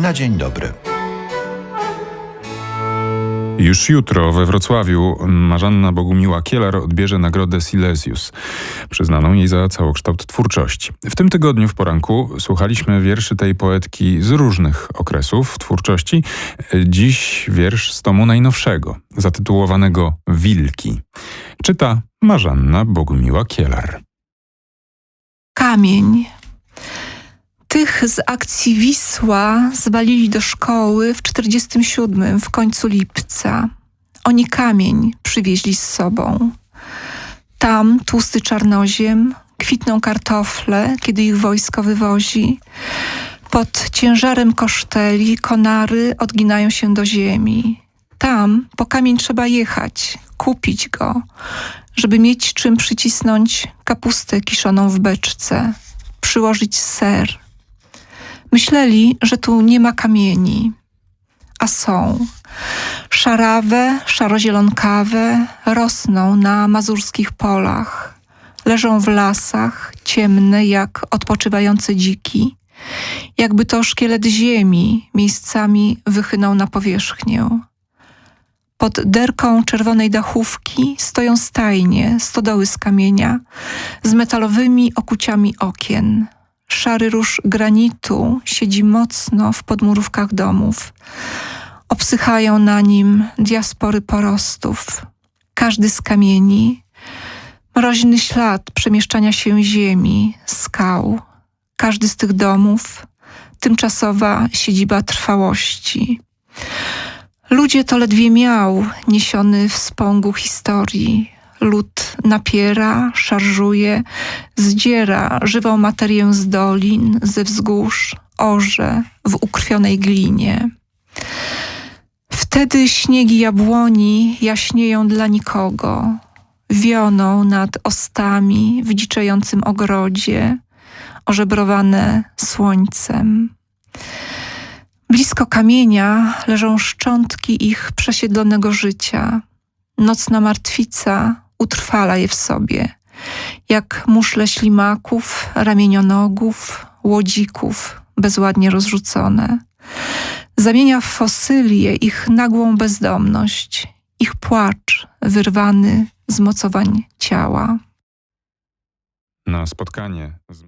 na dzień dobry. Już jutro we Wrocławiu Marzanna Bogumiła Kielar odbierze nagrodę Silesius, przyznaną jej za całokształt twórczości. W tym tygodniu w poranku słuchaliśmy wierszy tej poetki z różnych okresów twórczości. Dziś wiersz z tomu najnowszego, zatytułowanego Wilki. Czyta Marzanna Bogumiła Kielar. Kamień. Tych z akcji Wisła zwalili do szkoły w 47 w końcu lipca. Oni kamień przywieźli z sobą. Tam tłusty czarnoziem, kwitną kartofle, kiedy ich wojsko wywozi. Pod ciężarem koszteli konary odginają się do ziemi. Tam po kamień trzeba jechać, kupić go, żeby mieć czym przycisnąć kapustę kiszoną w beczce, przyłożyć ser. Myśleli, że tu nie ma kamieni, a są. Szarawe, szarozielonkawe rosną na mazurskich polach. Leżą w lasach, ciemne jak odpoczywające dziki. Jakby to szkielet ziemi miejscami wychynął na powierzchnię. Pod derką czerwonej dachówki stoją stajnie, stodoły z kamienia, z metalowymi okuciami okien. Szary róż granitu siedzi mocno w podmurówkach domów. Obsychają na nim diaspory porostów. Każdy z kamieni, mroźny ślad przemieszczania się ziemi, skał. Każdy z tych domów, tymczasowa siedziba trwałości. Ludzie to ledwie miał, niesiony w spągu historii. Lud napiera, szarżuje, zdziera żywą materię z dolin, ze wzgórz, orze w ukrwionej glinie. Wtedy śniegi jabłoni jaśnieją dla nikogo, wioną nad ostami w dziczającym ogrodzie, ożebrowane słońcem. Blisko kamienia leżą szczątki ich przesiedlonego życia. Nocna martwica utrwala je w sobie, jak muszle ślimaków, ramienionogów, łodzików bezładnie rozrzucone. Zamienia w fosylie ich nagłą bezdomność, ich płacz wyrwany z mocowań ciała. Na spotkanie z